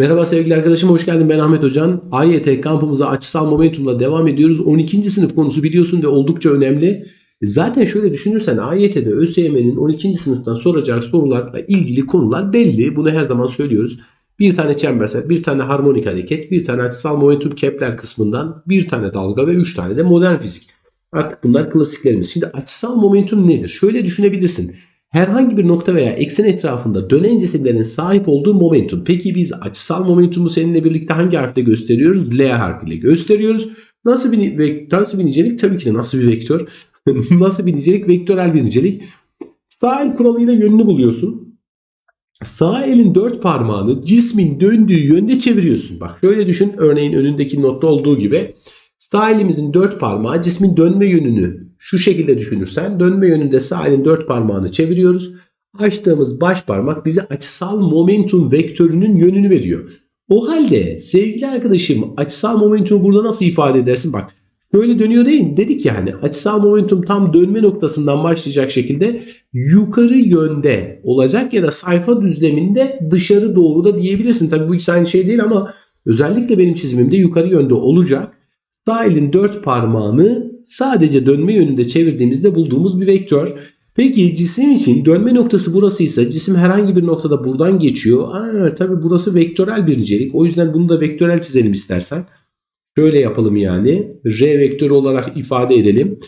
Merhaba sevgili arkadaşım hoş geldin ben Ahmet Hocan. AYT kampımıza açısal momentumla devam ediyoruz. 12. sınıf konusu biliyorsun ve oldukça önemli. Zaten şöyle düşünürsen AYT'de ÖSYM'nin 12. sınıftan soracağı sorularla ilgili konular belli. Bunu her zaman söylüyoruz. Bir tane çembersel, bir tane harmonik hareket, bir tane açısal momentum Kepler kısmından, bir tane dalga ve üç tane de modern fizik. Artık bunlar klasiklerimiz. Şimdi açısal momentum nedir? Şöyle düşünebilirsin. Herhangi bir nokta veya eksen etrafında dönen cisimlerin sahip olduğu momentum. Peki biz açısal momentumu seninle birlikte hangi harfle gösteriyoruz? L harfiyle gösteriyoruz. Nasıl bir, nasıl bir nicelik? Tabii ki de nasıl bir vektör? nasıl bir nicelik? Vektörel bir nicelik. Sağ el kuralıyla yönünü buluyorsun. Sağ elin dört parmağını cismin döndüğü yönde çeviriyorsun. Bak şöyle düşün. Örneğin önündeki notta olduğu gibi. Sağ elimizin dört parmağı cismin dönme yönünü şu şekilde düşünürsen dönme yönünde sağ elin dört parmağını çeviriyoruz. Açtığımız baş parmak bize açısal momentum vektörünün yönünü veriyor. O halde sevgili arkadaşım açısal momentumu burada nasıl ifade edersin? Bak böyle dönüyor değil dedik yani açısal momentum tam dönme noktasından başlayacak şekilde yukarı yönde olacak ya da sayfa düzleminde dışarı doğru da diyebilirsin. Tabii bu ikisi aynı şey değil ama özellikle benim çizimimde yukarı yönde olacak. Sağ elin dört parmağını sadece dönme yönünde çevirdiğimizde bulduğumuz bir vektör. Peki cisim için dönme noktası burasıysa cisim herhangi bir noktada buradan geçiyor. Aa, tabii burası vektörel bir nicelik. O yüzden bunu da vektörel çizelim istersen. Şöyle yapalım yani. R vektörü olarak ifade edelim.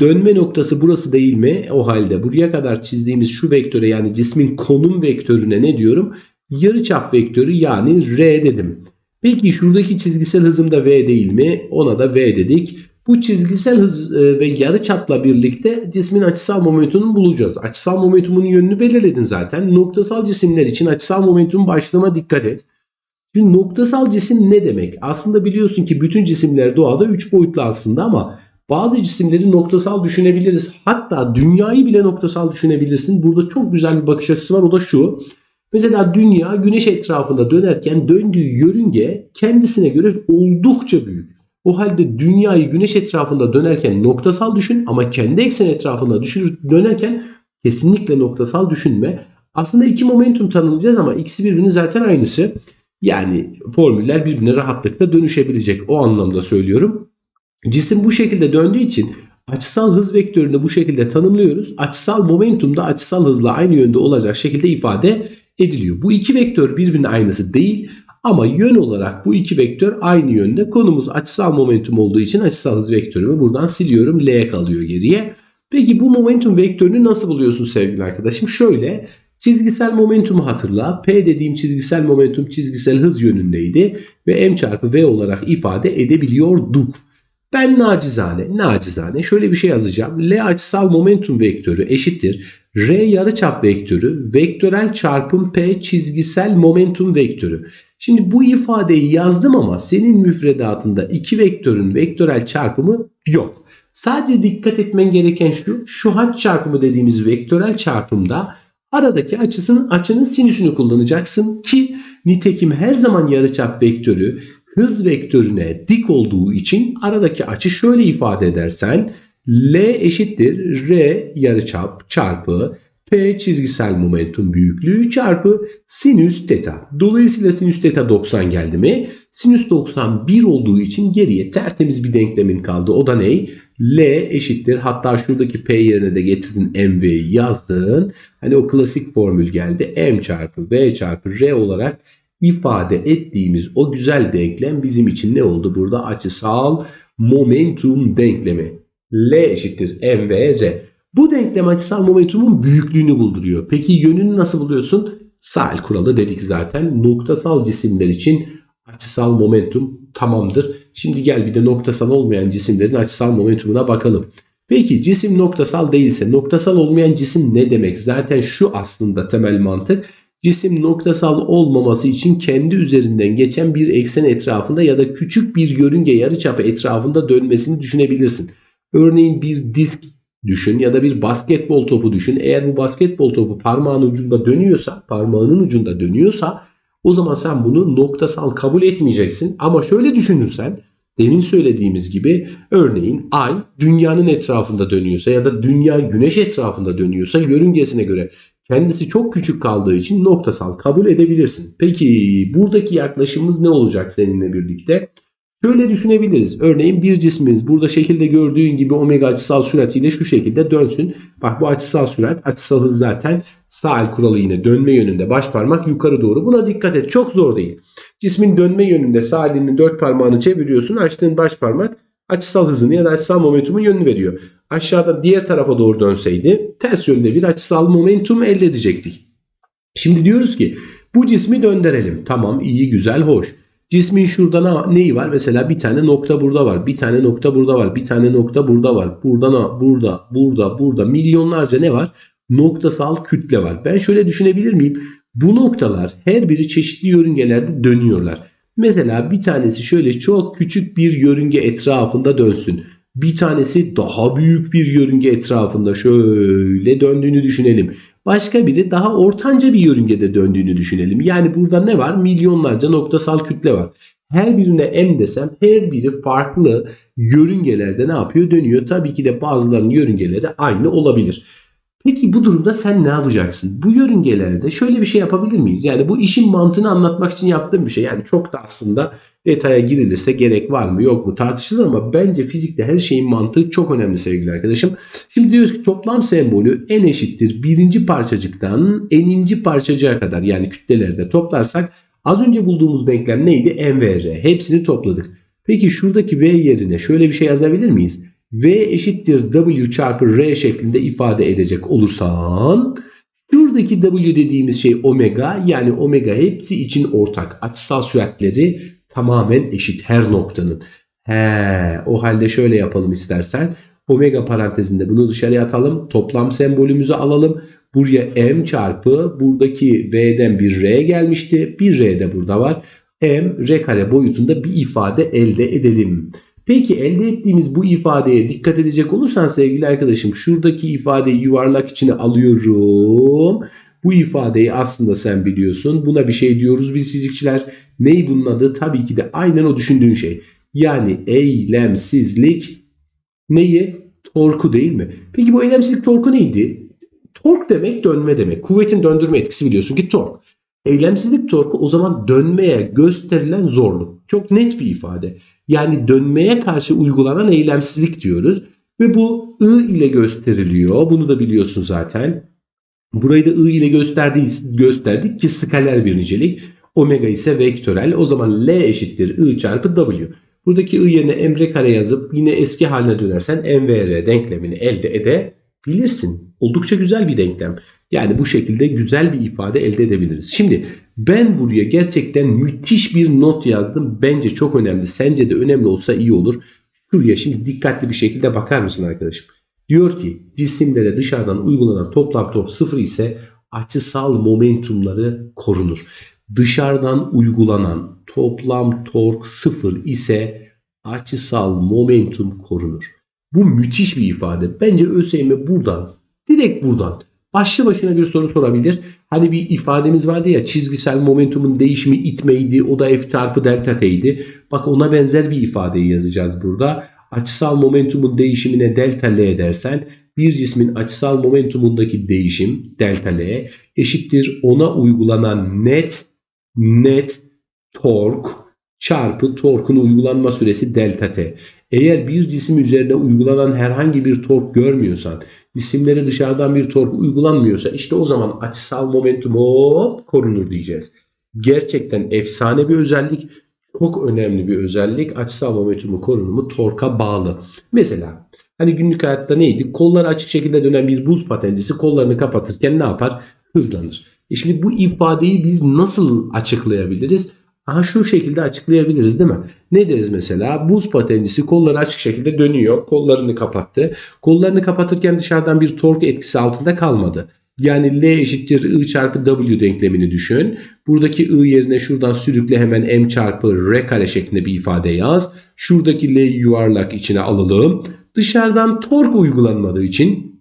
Dönme noktası burası değil mi? O halde buraya kadar çizdiğimiz şu vektöre yani cismin konum vektörüne ne diyorum? Yarıçap vektörü yani R dedim. Peki şuradaki çizgisel hızım da V değil mi? Ona da V dedik. Bu çizgisel hız e, ve yarıçapla birlikte cismin açısal momentumunu bulacağız. Açısal momentumun yönünü belirledin zaten. Noktasal cisimler için açısal momentum başlığıma dikkat et. Şimdi noktasal cisim ne demek? Aslında biliyorsun ki bütün cisimler doğada 3 boyutlu aslında ama bazı cisimleri noktasal düşünebiliriz. Hatta dünyayı bile noktasal düşünebilirsin. Burada çok güzel bir bakış açısı var. O da şu. Mesela dünya güneş etrafında dönerken döndüğü yörünge kendisine göre oldukça büyük. O halde dünyayı güneş etrafında dönerken noktasal düşün ama kendi eksen etrafında düşür, dönerken kesinlikle noktasal düşünme. Aslında iki momentum tanımlayacağız ama ikisi birbirinin zaten aynısı. Yani formüller birbirine rahatlıkla dönüşebilecek o anlamda söylüyorum. Cisim bu şekilde döndüğü için açısal hız vektörünü bu şekilde tanımlıyoruz. Açısal momentum da açısal hızla aynı yönde olacak şekilde ifade ediliyor. Bu iki vektör birbirinin aynısı değil ama yön olarak bu iki vektör aynı yönde. Konumuz açısal momentum olduğu için açısal hız vektörümü buradan siliyorum. L kalıyor geriye. Peki bu momentum vektörünü nasıl buluyorsun sevgili arkadaşım? Şöyle çizgisel momentumu hatırla. P dediğim çizgisel momentum çizgisel hız yönündeydi ve m çarpı v olarak ifade edebiliyorduk. Ben nacizane, nacizane şöyle bir şey yazacağım. L açısal momentum vektörü eşittir. R yarıçap vektörü vektörel çarpım P çizgisel momentum vektörü. Şimdi bu ifadeyi yazdım ama senin müfredatında iki vektörün vektörel çarpımı yok. Sadece dikkat etmen gereken şu, şu haç çarpımı dediğimiz vektörel çarpımda aradaki açısının açının sinüsünü kullanacaksın ki nitekim her zaman yarıçap vektörü hız vektörüne dik olduğu için aradaki açı şöyle ifade edersen L eşittir R yarıçap çarpı P çizgisel momentum büyüklüğü çarpı sinüs teta. Dolayısıyla sinüs teta 90 geldi mi? Sinüs 91 olduğu için geriye tertemiz bir denklemin kaldı. O da ne? L eşittir. Hatta şuradaki P yerine de getirdin MV'yi yazdın. Hani o klasik formül geldi. M çarpı V çarpı R olarak ifade ettiğimiz o güzel denklem bizim için ne oldu? Burada açısal momentum denklemi. L eşittir M ve R. Bu denklem açısal momentumun büyüklüğünü bulduruyor. Peki yönünü nasıl buluyorsun? Sahil kuralı dedik zaten. Noktasal cisimler için açısal momentum tamamdır. Şimdi gel bir de noktasal olmayan cisimlerin açısal momentumuna bakalım. Peki cisim noktasal değilse noktasal olmayan cisim ne demek? Zaten şu aslında temel mantık. Cisim noktasal olmaması için kendi üzerinden geçen bir eksen etrafında ya da küçük bir yörünge yarıçapı etrafında dönmesini düşünebilirsin. Örneğin bir disk düşün ya da bir basketbol topu düşün. Eğer bu basketbol topu parmağın ucunda dönüyorsa, parmağının ucunda dönüyorsa o zaman sen bunu noktasal kabul etmeyeceksin. Ama şöyle düşünürsen demin söylediğimiz gibi örneğin ay dünyanın etrafında dönüyorsa ya da dünya güneş etrafında dönüyorsa yörüngesine göre Kendisi çok küçük kaldığı için noktasal kabul edebilirsin. Peki buradaki yaklaşımımız ne olacak seninle birlikte? Şöyle düşünebiliriz. Örneğin bir cismimiz burada şekilde gördüğün gibi omega açısal süratiyle şu şekilde dönsün. Bak bu açısal sürat, açısal hız zaten sağ el kuralı yine dönme yönünde baş parmak yukarı doğru. Buna dikkat et. Çok zor değil. Cismin dönme yönünde sağ elinin dört parmağını çeviriyorsun. Açtığın baş parmak açısal hızını ya da açısal momentumun yönünü veriyor. Aşağıda diğer tarafa doğru dönseydi ters yönde bir açısal momentum elde edecektik. Şimdi diyoruz ki bu cismi döndürelim. Tamam iyi güzel hoş. Cismin şurada ne, neyi var? Mesela bir tane nokta burada var. Bir tane nokta burada var. Bir tane nokta burada var. Burada, burada, burada, burada milyonlarca ne var? Noktasal kütle var. Ben şöyle düşünebilir miyim? Bu noktalar her biri çeşitli yörüngelerde dönüyorlar. Mesela bir tanesi şöyle çok küçük bir yörünge etrafında dönsün. Bir tanesi daha büyük bir yörünge etrafında şöyle döndüğünü düşünelim. Başka biri daha ortanca bir yörüngede döndüğünü düşünelim. Yani burada ne var? Milyonlarca noktasal kütle var. Her birine M desem her biri farklı yörüngelerde ne yapıyor? Dönüyor. Tabii ki de bazılarının yörüngeleri aynı olabilir. Peki bu durumda sen ne yapacaksın? Bu yörüngelerde şöyle bir şey yapabilir miyiz? Yani bu işin mantığını anlatmak için yaptığım bir şey. Yani çok da aslında detaya girilirse gerek var mı yok mu tartışılır ama bence fizikte her şeyin mantığı çok önemli sevgili arkadaşım. Şimdi diyoruz ki toplam sembolü n eşittir birinci parçacıktan n'inci parçacığa kadar yani kütlelerde toplarsak az önce bulduğumuz denklem neydi? r. Hepsini topladık. Peki şuradaki v yerine şöyle bir şey yazabilir miyiz? V eşittir W çarpı R şeklinde ifade edecek olursan şuradaki W dediğimiz şey omega yani omega hepsi için ortak. Açısal süratleri tamamen eşit her noktanın. He, o halde şöyle yapalım istersen. Omega parantezinde bunu dışarıya atalım. Toplam sembolümüzü alalım. Buraya M çarpı buradaki V'den bir R gelmişti. Bir R de burada var. M R kare boyutunda bir ifade elde edelim. Peki elde ettiğimiz bu ifadeye dikkat edecek olursan sevgili arkadaşım şuradaki ifadeyi yuvarlak içine alıyorum. Bu ifadeyi aslında sen biliyorsun. Buna bir şey diyoruz biz fizikçiler. Ney bunun adı? Tabii ki de aynen o düşündüğün şey. Yani eylemsizlik neyi? Torku değil mi? Peki bu eylemsizlik torku neydi? Tork demek dönme demek. Kuvvetin döndürme etkisi biliyorsun ki tork. Eylemsizlik torku o zaman dönmeye gösterilen zorluk. Çok net bir ifade. Yani dönmeye karşı uygulanan eylemsizlik diyoruz. Ve bu I ile gösteriliyor. Bunu da biliyorsun zaten. Burayı da I ile gösterdik, gösterdik ki skaler bir nicelik. Omega ise vektörel. O zaman L eşittir I çarpı W. Buradaki I yerine emre kare yazıp yine eski haline dönersen M ve R denklemini elde edebilirsin. Oldukça güzel bir denklem. Yani bu şekilde güzel bir ifade elde edebiliriz. Şimdi ben buraya gerçekten müthiş bir not yazdım. Bence çok önemli. Sence de önemli olsa iyi olur. Şuraya şimdi dikkatli bir şekilde bakar mısın arkadaşım? Diyor ki cisimlere dışarıdan uygulanan toplam tork sıfır ise açısal momentumları korunur. Dışarıdan uygulanan toplam tork sıfır ise açısal momentum korunur. Bu müthiş bir ifade. Bence ÖSYM buradan, direkt buradan başlı başına bir soru sorabilir. Hani bir ifademiz vardı ya çizgisel momentumun değişimi itmeydi. O da F çarpı delta T'ydi. Bak ona benzer bir ifadeyi yazacağız burada. Açısal momentumun değişimine delta L dersen bir cismin açısal momentumundaki değişim delta L eşittir ona uygulanan net net tork çarpı torkun uygulanma süresi delta T. Eğer bir cisim üzerine uygulanan herhangi bir tork görmüyorsan, cisimlere dışarıdan bir tork uygulanmıyorsa işte o zaman açısal momentum hop korunur diyeceğiz. Gerçekten efsane bir özellik, çok önemli bir özellik. Açısal momentumu korunumu torka bağlı. Mesela hani günlük hayatta neydi? Kolları açık şekilde dönen bir buz patencisi kollarını kapatırken ne yapar? Hızlanır. E şimdi bu ifadeyi biz nasıl açıklayabiliriz? Aha şu şekilde açıklayabiliriz değil mi? Ne deriz mesela? Buz patencisi kolları açık şekilde dönüyor. Kollarını kapattı. Kollarını kapatırken dışarıdan bir tork etkisi altında kalmadı. Yani L eşittir I çarpı W denklemini düşün. Buradaki I yerine şuradan sürükle hemen M çarpı R kare şeklinde bir ifade yaz. Şuradaki L'yi yuvarlak içine alalım. Dışarıdan tork uygulanmadığı için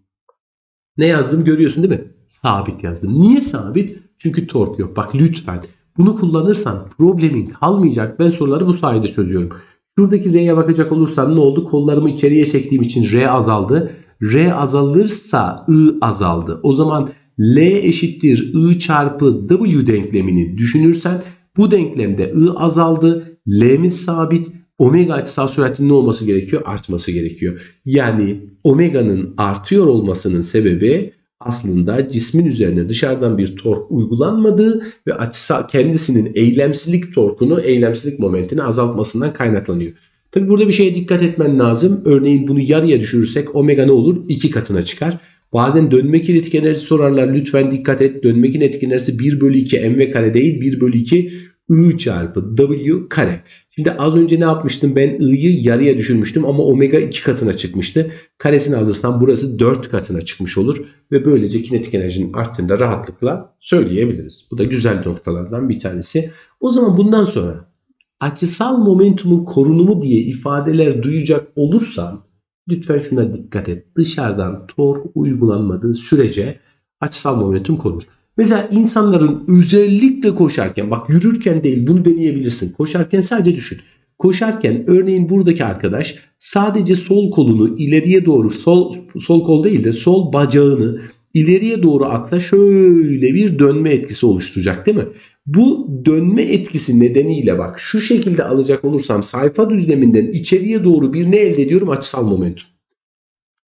ne yazdım görüyorsun değil mi? Sabit yazdım. Niye sabit? Çünkü tork yok. Bak lütfen bunu kullanırsan problemin kalmayacak. Ben soruları bu sayede çözüyorum. Şuradaki R'ye bakacak olursan ne oldu? Kollarımı içeriye çektiğim için R azaldı. R azalırsa I azaldı. O zaman L eşittir I çarpı W denklemini düşünürsen bu denklemde I azaldı, L'miz sabit, omega açısal süratinin ne olması gerekiyor? Artması gerekiyor. Yani omega'nın artıyor olmasının sebebi aslında cismin üzerine dışarıdan bir tork uygulanmadığı ve açısal kendisinin eylemsizlik torkunu, eylemsizlik momentini azaltmasından kaynaklanıyor. Tabi burada bir şeye dikkat etmen lazım. Örneğin bunu yarıya düşürürsek omega ne olur? İki katına çıkar. Bazen dönme kinetik enerjisi sorarlar. Lütfen dikkat et. Dönme kinetik enerjisi 1 bölü 2 mv kare değil 1 bölü 2 I çarpı W kare. Şimdi az önce ne yapmıştım? Ben I'yı yarıya düşürmüştüm ama omega 2 katına çıkmıştı. Karesini alırsam burası 4 katına çıkmış olur. Ve böylece kinetik enerjinin arttığında rahatlıkla söyleyebiliriz. Bu da güzel noktalardan bir tanesi. O zaman bundan sonra açısal momentumun korunumu diye ifadeler duyacak olursam lütfen şuna dikkat et. Dışarıdan tork uygulanmadığı sürece açısal momentum korunur. Mesela insanların özellikle koşarken bak yürürken değil bunu deneyebilirsin. Koşarken sadece düşün. Koşarken örneğin buradaki arkadaş sadece sol kolunu ileriye doğru sol sol kol değil de sol bacağını ileriye doğru atla şöyle bir dönme etkisi oluşturacak değil mi? Bu dönme etkisi nedeniyle bak şu şekilde alacak olursam sayfa düzleminden içeriye doğru bir ne elde ediyorum? Açısal momentum.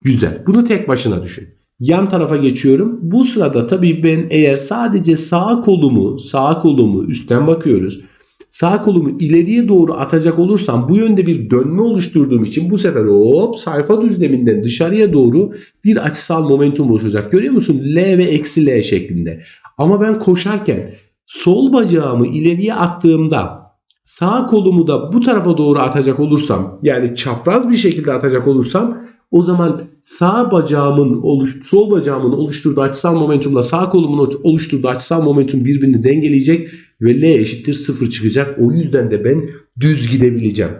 Güzel. Bunu tek başına düşün. Yan tarafa geçiyorum. Bu sırada tabii ben eğer sadece sağ kolumu, sağ kolumu üstten bakıyoruz. Sağ kolumu ileriye doğru atacak olursam bu yönde bir dönme oluşturduğum için bu sefer hop sayfa düzleminden dışarıya doğru bir açısal momentum oluşacak. Görüyor musun? L ve eksi L şeklinde. Ama ben koşarken sol bacağımı ileriye attığımda sağ kolumu da bu tarafa doğru atacak olursam yani çapraz bir şekilde atacak olursam o zaman sağ bacağımın oluş, sol bacağımın oluşturduğu açısal momentumla sağ kolumun oluşturduğu açısal momentum birbirini dengeleyecek ve L eşittir 0 çıkacak. O yüzden de ben düz gidebileceğim.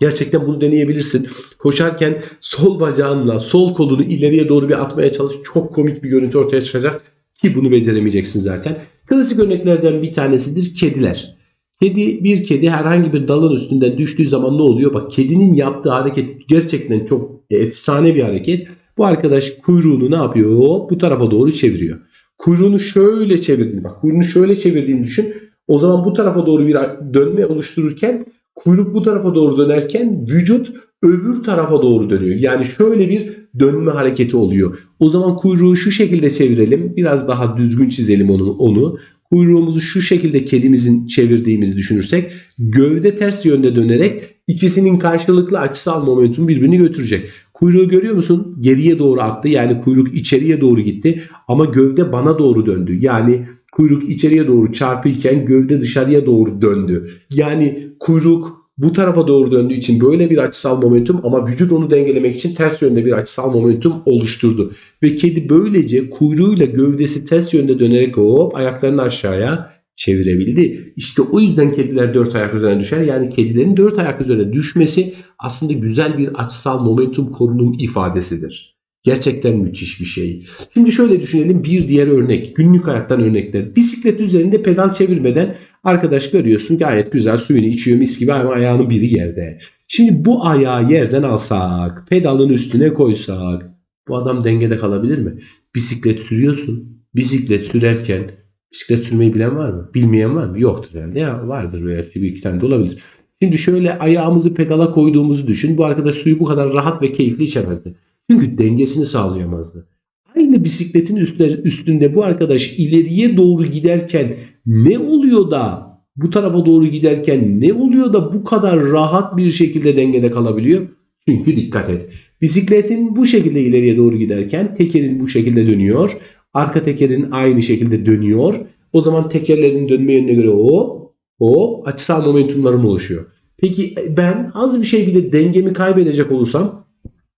Gerçekten bunu deneyebilirsin. Koşarken sol bacağınla sol kolunu ileriye doğru bir atmaya çalış. Çok komik bir görüntü ortaya çıkacak ki bunu beceremeyeceksin zaten. Klasik örneklerden bir tanesidir kediler. Kedi bir kedi herhangi bir dalın üstünden düştüğü zaman ne oluyor? Bak kedinin yaptığı hareket gerçekten çok efsane bir hareket. Bu arkadaş kuyruğunu ne yapıyor? Hop, bu tarafa doğru çeviriyor. Kuyruğunu şöyle çevirdiğini bak kuyruğunu şöyle çevirdiğini düşün. O zaman bu tarafa doğru bir dönme oluştururken kuyruk bu tarafa doğru dönerken vücut öbür tarafa doğru dönüyor. Yani şöyle bir dönme hareketi oluyor. O zaman kuyruğu şu şekilde çevirelim. Biraz daha düzgün çizelim onu. onu. Kuyruğumuzu şu şekilde kedimizin çevirdiğimizi düşünürsek gövde ters yönde dönerek ikisinin karşılıklı açısal momentum birbirini götürecek. Kuyruğu görüyor musun? Geriye doğru attı. Yani kuyruk içeriye doğru gitti. Ama gövde bana doğru döndü. Yani kuyruk içeriye doğru çarpıyken gövde dışarıya doğru döndü. Yani kuyruk bu tarafa doğru döndüğü için böyle bir açısal momentum ama vücut onu dengelemek için ters yönde bir açısal momentum oluşturdu. Ve kedi böylece kuyruğuyla gövdesi ters yönde dönerek hop ayaklarını aşağıya çevirebildi. İşte o yüzden kediler dört ayak üzerine düşer. Yani kedilerin dört ayak üzerine düşmesi aslında güzel bir açısal momentum korunum ifadesidir. Gerçekten müthiş bir şey. Şimdi şöyle düşünelim bir diğer örnek. Günlük hayattan örnekler. Bisiklet üzerinde pedal çevirmeden arkadaş görüyorsun gayet güzel suyunu içiyor mis gibi ama ayağının biri yerde. Şimdi bu ayağı yerden alsak, pedalın üstüne koysak bu adam dengede kalabilir mi? Bisiklet sürüyorsun. Bisiklet sürerken bisiklet sürmeyi bilen var mı? Bilmeyen var mı? Yoktur herhalde. Ya vardır veya bir iki tane de olabilir. Şimdi şöyle ayağımızı pedala koyduğumuzu düşün. Bu arkadaş suyu bu kadar rahat ve keyifli içemezdi. Çünkü dengesini sağlayamazdı. Aynı bisikletin üstünde bu arkadaş ileriye doğru giderken ne oluyor da bu tarafa doğru giderken ne oluyor da bu kadar rahat bir şekilde dengede kalabiliyor? Çünkü dikkat et. Bisikletin bu şekilde ileriye doğru giderken tekerin bu şekilde dönüyor. Arka tekerin aynı şekilde dönüyor. O zaman tekerlerin dönme yönüne göre o o açısal momentumlarım oluşuyor. Peki ben az bir şey bile dengemi kaybedecek olursam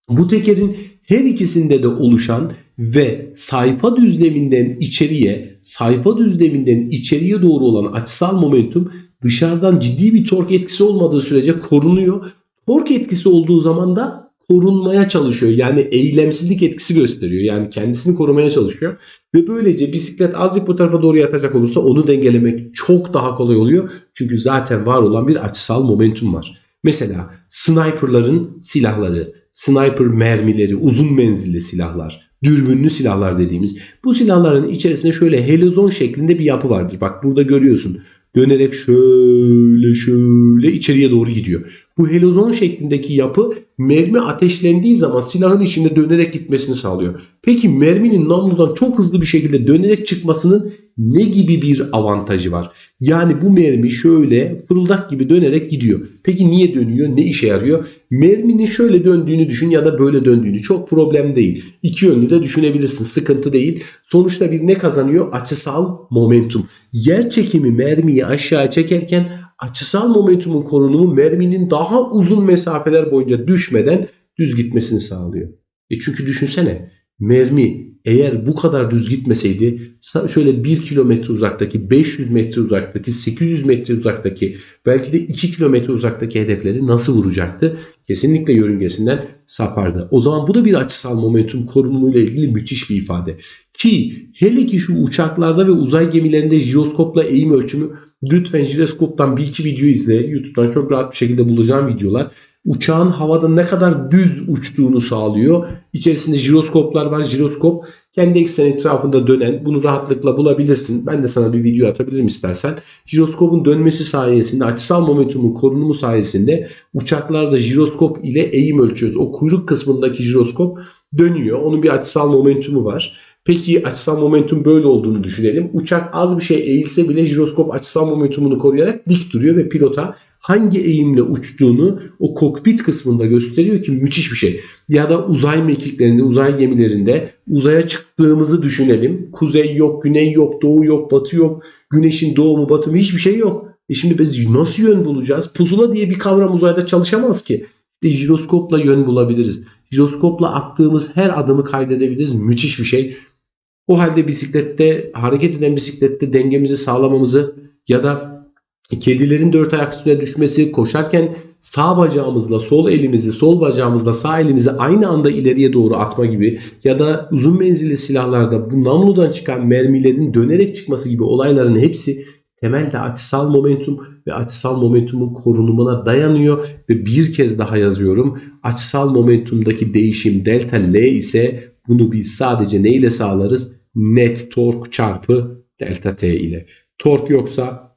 bu tekerin her ikisinde de oluşan ve sayfa düzleminden içeriye, sayfa düzleminden içeriye doğru olan açısal momentum dışarıdan ciddi bir tork etkisi olmadığı sürece korunuyor. Tork etkisi olduğu zaman da korunmaya çalışıyor. Yani eylemsizlik etkisi gösteriyor. Yani kendisini korumaya çalışıyor. Ve böylece bisiklet azıcık bu tarafa doğru yatacak olursa onu dengelemek çok daha kolay oluyor. Çünkü zaten var olan bir açısal momentum var. Mesela sniperların silahları, sniper mermileri, uzun menzilli silahlar. dürbünlü silahlar dediğimiz. Bu silahların içerisinde şöyle helezon şeklinde bir yapı vardır. Bak burada görüyorsun. Dönerek şöyle şöyle içeriye doğru gidiyor. Bu helezon şeklindeki yapı mermi ateşlendiği zaman silahın içinde dönerek gitmesini sağlıyor. Peki merminin namludan çok hızlı bir şekilde dönerek çıkmasının ne gibi bir avantajı var? Yani bu mermi şöyle fırıldak gibi dönerek gidiyor. Peki niye dönüyor? Ne işe yarıyor? Merminin şöyle döndüğünü düşün ya da böyle döndüğünü. Çok problem değil. İki yönlü de düşünebilirsin. Sıkıntı değil. Sonuçta bir ne kazanıyor? Açısal momentum. Yer çekimi mermiyi aşağı çekerken açısal momentumun korunumu merminin daha uzun mesafeler boyunca düşmeden düz gitmesini sağlıyor. E çünkü düşünsene mermi eğer bu kadar düz gitmeseydi şöyle 1 kilometre uzaktaki, 500 metre uzaktaki, 800 metre uzaktaki, belki de 2 kilometre uzaktaki hedefleri nasıl vuracaktı? Kesinlikle yörüngesinden sapardı. O zaman bu da bir açısal momentum korunumuyla ilgili müthiş bir ifade. Ki hele ki şu uçaklarda ve uzay gemilerinde jiroskopla eğim ölçümü lütfen jiroskoptan bir iki video izle. YouTube'dan çok rahat bir şekilde bulacağım videolar uçağın havada ne kadar düz uçtuğunu sağlıyor. İçerisinde jiroskoplar var. Jiroskop kendi eksen etrafında dönen bunu rahatlıkla bulabilirsin. Ben de sana bir video atabilirim istersen. Jiroskopun dönmesi sayesinde açısal momentumun korunumu sayesinde uçaklarda jiroskop ile eğim ölçüyoruz. O kuyruk kısmındaki jiroskop dönüyor. Onun bir açısal momentumu var. Peki açısal momentum böyle olduğunu düşünelim. Uçak az bir şey eğilse bile jiroskop açısal momentumunu koruyarak dik duruyor ve pilota hangi eğimle uçtuğunu o kokpit kısmında gösteriyor ki müthiş bir şey. Ya da uzay mekiklerinde, uzay gemilerinde uzaya çıktığımızı düşünelim. Kuzey yok, güney yok, doğu yok, batı yok. Güneşin doğumu, batımı hiçbir şey yok. E şimdi biz nasıl yön bulacağız? Pusula diye bir kavram uzayda çalışamaz ki. İşte jiroskopla yön bulabiliriz. Jiroskopla attığımız her adımı kaydedebiliriz. Müthiş bir şey. O halde bisiklette, hareket eden bisiklette dengemizi sağlamamızı ya da Kedilerin dört ayak üstüne düşmesi, koşarken sağ bacağımızla sol elimizi, sol bacağımızla sağ elimizi aynı anda ileriye doğru atma gibi ya da uzun menzilli silahlarda bu namludan çıkan mermilerin dönerek çıkması gibi olayların hepsi temelde açısal momentum ve açısal momentumun korunumuna dayanıyor ve bir kez daha yazıyorum. Açısal momentumdaki değişim delta L ise bunu biz sadece ne ile sağlarız? Net tork çarpı delta T ile. Tork yoksa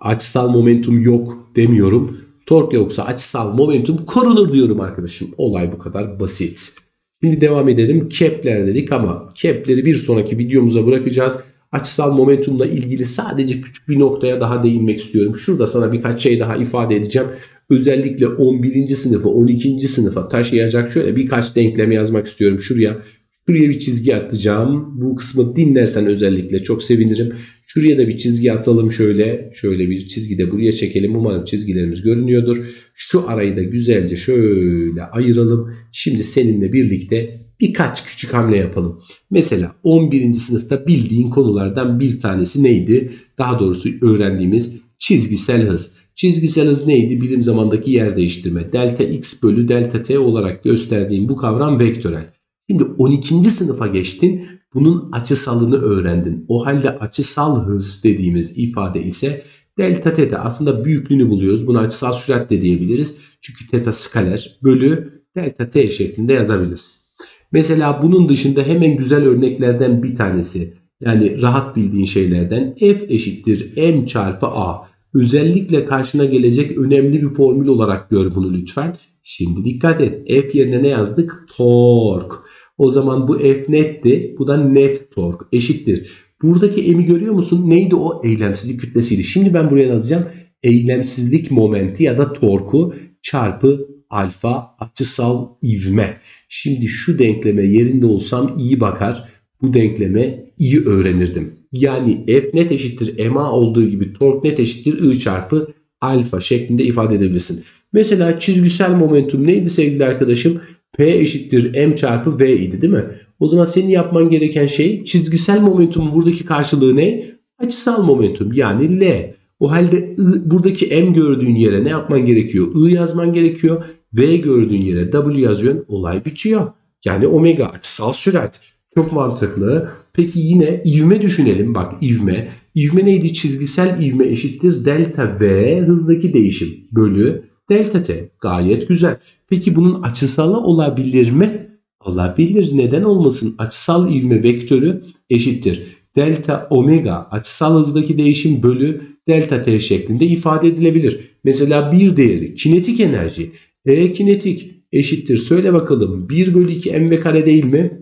açısal momentum yok demiyorum. Tork yoksa açısal momentum korunur diyorum arkadaşım. Olay bu kadar basit. Şimdi devam edelim. Kepler dedik ama kepleri bir sonraki videomuza bırakacağız. Açısal momentumla ilgili sadece küçük bir noktaya daha değinmek istiyorum. Şurada sana birkaç şey daha ifade edeceğim. Özellikle 11. sınıfı 12. sınıfa taşıyacak şöyle birkaç denklem yazmak istiyorum şuraya. Şuraya bir çizgi atacağım. Bu kısmı dinlersen özellikle çok sevinirim. Şuraya da bir çizgi atalım şöyle. Şöyle bir çizgi de buraya çekelim. Umarım çizgilerimiz görünüyordur. Şu arayı da güzelce şöyle ayıralım. Şimdi seninle birlikte birkaç küçük hamle yapalım. Mesela 11. sınıfta bildiğin konulardan bir tanesi neydi? Daha doğrusu öğrendiğimiz çizgisel hız. Çizgisel hız neydi? Bilim zamandaki yer değiştirme. Delta x bölü delta t olarak gösterdiğim bu kavram vektörel. Şimdi 12. sınıfa geçtin. Bunun açısalını öğrendin. O halde açısal hız dediğimiz ifade ise delta teta aslında büyüklüğünü buluyoruz. Buna açısal sürat de diyebiliriz. Çünkü teta skaler bölü delta t şeklinde yazabiliriz. Mesela bunun dışında hemen güzel örneklerden bir tanesi yani rahat bildiğin şeylerden f eşittir m çarpı a. Özellikle karşına gelecek önemli bir formül olarak gör bunu lütfen. Şimdi dikkat et. F yerine ne yazdık? Tork. O zaman bu F netti. Bu da net tork eşittir. Buradaki M'i görüyor musun? Neydi o? Eylemsizlik kütlesiydi. Şimdi ben buraya yazacağım. Eylemsizlik momenti ya da torku çarpı alfa açısal ivme. Şimdi şu denkleme yerinde olsam iyi bakar. Bu denkleme iyi öğrenirdim. Yani F net eşittir MA olduğu gibi tork net eşittir I çarpı alfa şeklinde ifade edebilirsin. Mesela çizgisel momentum neydi sevgili arkadaşım? P eşittir M çarpı V idi değil mi? O zaman senin yapman gereken şey çizgisel momentumun buradaki karşılığı ne? Açısal momentum yani L. O halde I, buradaki M gördüğün yere ne yapman gerekiyor? I yazman gerekiyor. V gördüğün yere W yazıyorsun. Olay bitiyor. Yani omega açısal sürat. Çok mantıklı. Peki yine ivme düşünelim. Bak ivme. İvme neydi? Çizgisel ivme eşittir delta V hızdaki değişim bölü delta t. Gayet güzel. Peki bunun açısalı olabilir mi? Olabilir. Neden olmasın? Açısal ivme vektörü eşittir. Delta omega açısal hızdaki değişim bölü delta t şeklinde ifade edilebilir. Mesela bir değeri kinetik enerji E kinetik eşittir. Söyle bakalım 1 bölü 2 mv kare değil mi?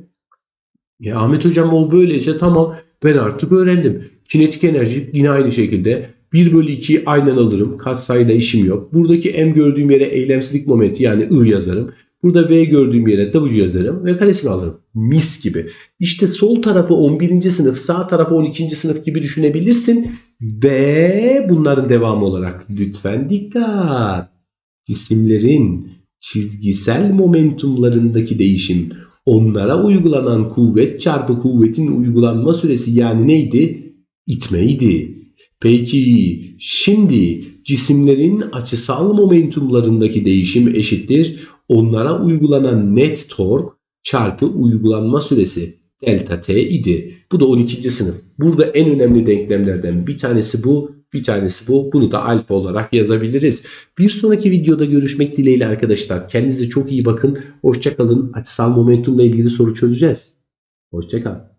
E Ahmet hocam o böyleyse tamam ben artık öğrendim. Kinetik enerji yine aynı şekilde 1 bölü 2'yi aynen alırım. Katsayıyla işim yok. Buradaki m gördüğüm yere eylemsizlik momenti yani I yazarım. Burada V gördüğüm yere W yazarım ve karesini alırım. Mis gibi. İşte sol tarafı 11. sınıf, sağ tarafı 12. sınıf gibi düşünebilirsin. Ve bunların devamı olarak lütfen dikkat. Cisimlerin çizgisel momentumlarındaki değişim onlara uygulanan kuvvet çarpı kuvvetin uygulanma süresi yani neydi? İtmeydi. Peki şimdi cisimlerin açısal momentumlarındaki değişim eşittir. Onlara uygulanan net tork çarpı uygulanma süresi delta t idi. Bu da 12. sınıf. Burada en önemli denklemlerden bir tanesi bu, bir tanesi bu. Bunu da alfa olarak yazabiliriz. Bir sonraki videoda görüşmek dileğiyle arkadaşlar. Kendinize çok iyi bakın. Hoşçakalın. Açısal momentumla ilgili soru çözeceğiz. Hoşçakalın.